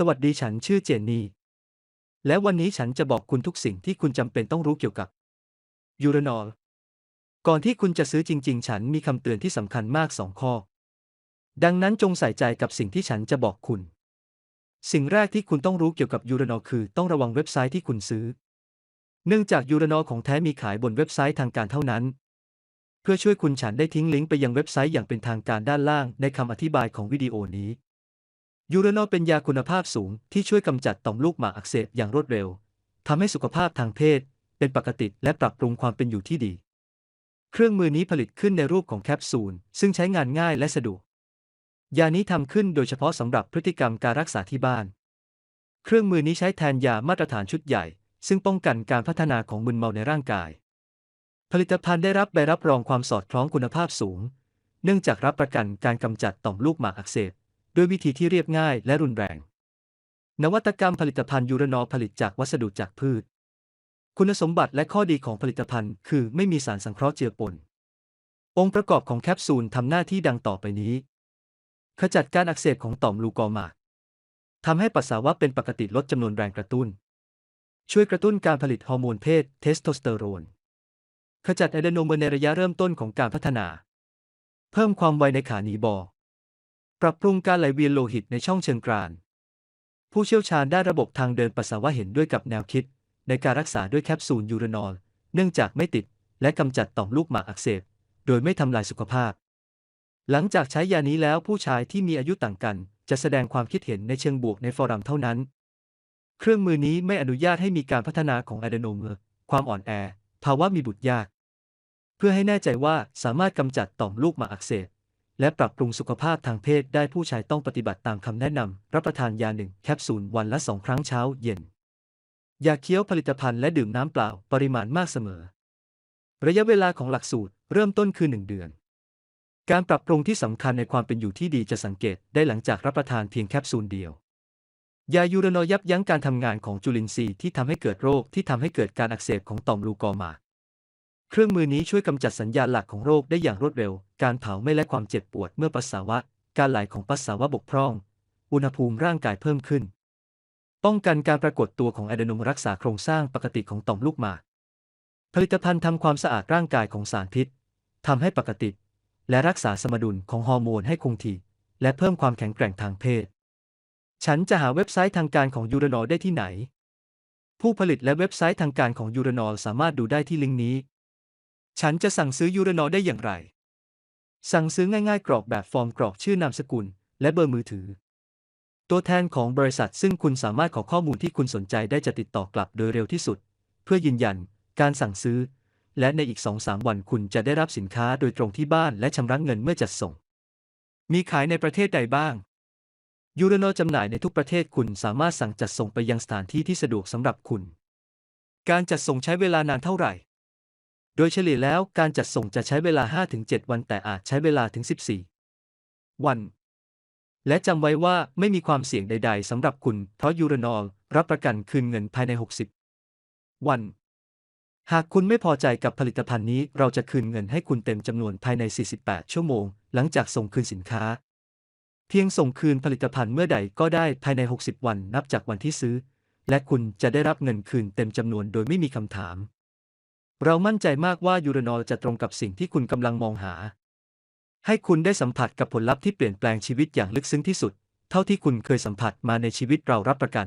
สวัสดีฉันชื่อเจนนี่ และวันนี้ฉันจะบอกคุณทุกสิ่งที่คุณจำเป็นต้องรู้เกี่ยวกับยูเรนอล ก่อนที่คุณจะซื้อจริง ๆ ฉันมีคำเตือนที่สำคัญมากสองข้อ ดังนั้นจงใส่ใจกับสิ่งที่ฉันจะบอกคุณ สิ่งแรกที่คุณต้องรู้เกี่ยวกับยูเรนอลคือต้องระวังเว็บไซต์ที่คุณซื้อ เนื่องจากยูเรนอลของแท้มีขายบนเว็บไซต์ทางการเท่านั้น เพื่อช่วยคุณฉันได้ทิ้งลิงก์ไปยังเว็บไซต์อย่างเป็นทางการด้านล่างในคำอธิบายของวิดีโอนี้ ยูรานอลเป็นยาคุณภาพสูงที่ช่วยกำจัดต่อมลูกหมากอักเสบอย่างรวดเร็วทำให้สุขภาพทางเพศ เป็นปกติและปรับปรุงความเป็นอยู่ที่ดี เครื่องมือนี้ผลิตขึ้นในรูปของแคปซูล ซึ่งใช้งานง่ายและสะดวก ยานี้ทำขึ้นโดยเฉพาะสำหรับพฤติกรรมการรักษาที่บ้าน เครื่องมือนี้ใช้แทนยามาตรฐานชุดใหญ่ ซึ่งป้องกันการพัฒนาของมึนเมาในร่างกาย ผลิตภัณฑ์ได้รับใบรับรองความสอดคล้องคุณภาพสูง เนื่องจากรับประกันการกำจัดต่อมลูกหมากอักเสบ ด้วยวิธีที่เรียบง่ายและรุนแรง นวัตกรรมผลิตภัณฑ์ยูรานอลผลิตจากวัสดุจากพืช คุณสมบัติและข้อดีของผลิตภัณฑ์ คือไม่มีสารสังเคราะห์เจือปน องค์ประกอบของแคปซูลทำหน้าที่ดังต่อไปนี้ ขจัดการอักเสบของต่อมลูกอหมากทำให้ปัสสาวะเป็นปกติลดจำนวนแรงกระตุ้น ช่วยกระตุ้นการผลิตฮอร์โมนเพศเทสโทสเตอโรน ขจัดอะดรีโนเมอร์ในระยะเริ่มต้นของการพัฒนา เพิ่มความไวในขาหนีบอ ปรับปรุงการไหลเวียนโลหิตในช่องเชิงกราน ผู้เชี่ยวชาญด้านระบบทางเดินปัสสาวะเห็นด้วยกับแนวคิด ในการรักษาด้วยแคปซูลยูรานอล เนื่องจากไม่ติด และกำจัดต่อมลูกหมากอักเสบ โดยไม่ทำลายสุขภาพ หลังจากใช้ยานี้แล้วผู้ชายที่มีอายุต่างกัน จะแสดงความคิดเห็นในเชิงบวกในฟอรัมเท่านั้น เครื่องมือนี้ไม่อนุญาตให้มีการพัฒนาของอะดโนเมอร์ความอ่อนแอ ภาวะมีบุตรยาก เพื่อให้แน่ใจว่าสามารถกำจัดต่อมลูกหมากอักเสบ และปรับปรุงสุขภาพทางเพศได้ผู้ชายต้องปฏิบัติตามคำแนะนำ รับประทานยาหนึ่งแคปซูลวันละสองครั้งเช้าเย็น ยาเคี้ยวผลิตภัณฑ์และดื่มน้ำเปล่าปริมาณมากเสมอ ระยะเวลาของหลักสูตรเริ่มต้นคือ 1 เดือน การปรับปรุงที่สำคัญในความเป็นอยู่ที่ดีจะสังเกตได้หลังจากรับประทานเพียงแคปซูลเดียว ยายูรานอยับยั้งการทำงานของจุลินทรีย์ที่ทำให้เกิดโรคที่ทำให้เกิดการอักเสบของต่อมลูกอมาก เครื่องมือนี้ช่วยกำจัดสัญญาณหลักของโรคได้อย่างรวดเร็ว การเผาไหม้และความเจ็บปวดเมื่อปัสสาวะ การไหลของปัสสาวะบกพร่อง อุณหภูมิร่างกายเพิ่มขึ้น ป้องกันการปรากฏตัวของอะดรีโนมรักษาโครงสร้างปกติของต่อมลูกหมาก ผลิตภัณฑ์ทำความสะอาดร่างกายของสารพิษทำให้ปกติ และรักษาสมดุลของฮอร์โมนให้คงที่ และเพิ่มความแข็งแกร่งทางเพศ ฉันจะหาเว็บไซต์ทางการของยูรานอลได้ที่ไหน ผู้ผลิตและเว็บไซต์ทางการของยูรานอลสามารถดูได้ที่ลิงก์นี้ ฉันจะสั่งซื้อยูรานอได้อย่างไร สั่งซื้อง่ายๆ กรอกแบบฟอร์มกรอกชื่อนามสกุล และเบอร์มือถือ ตัวแทนของบริษัทซึ่งคุณสามารถขอข้อมูลที่คุณสนใจได้จะติดต่อกลับโดยเร็วที่สุด เพื่อยืนยันการสั่งซื้อ และในอีก 2-3 วันคุณจะได้รับสินค้าโดยตรงที่บ้านและชำระเงินเมื่อจัดส่ง มีขายในประเทศใดบ้างยูรานอจำหน่ายในทุกประเทศคุณสามารถสั่งจัดส่งไปยังสถานที่ที่สะดวกสำหรับคุณ การจัดส่งใช้เวลานานเท่าไหร่ โดยเฉลี่ยแล้วการจัดส่งจะใช้เวลา 5-7 วันแต่อาจใช้เวลาถึง 14 วัน และจำไว้ว่าไม่มีความเสี่ยงใด ๆสำหรับคุณ เพราะยูรานอลรับประกันคืนเงินภายใน 60 วัน หากคุณไม่พอใจกับผลิตภัณฑ์นี้เราจะคืนเงินให้คุณเต็มจำนวนภายใน 48 ชั่วโมง หลังจากส่งคืนสินค้า เพียงส่งคืนผลิตภัณฑ์เมื่อใดก็ได้ภายใน 60 วันนับจากวันที่ซื้อ และคุณจะได้รับเงินคืนเต็มจำนวนโดยไม่มีคำถาม เรามั่นใจมากว่ายูรนอลจะตรงกับสิ่งที่คุณกำลังมองหา ให้คุณได้สัมผัสกับผลลัพธ์ที่เปลี่ยนแปลงชีวิตอย่างลึกซึ้งที่สุด เท่าที่คุณเคยสัมผัสมาในชีวิตเรารับประกัน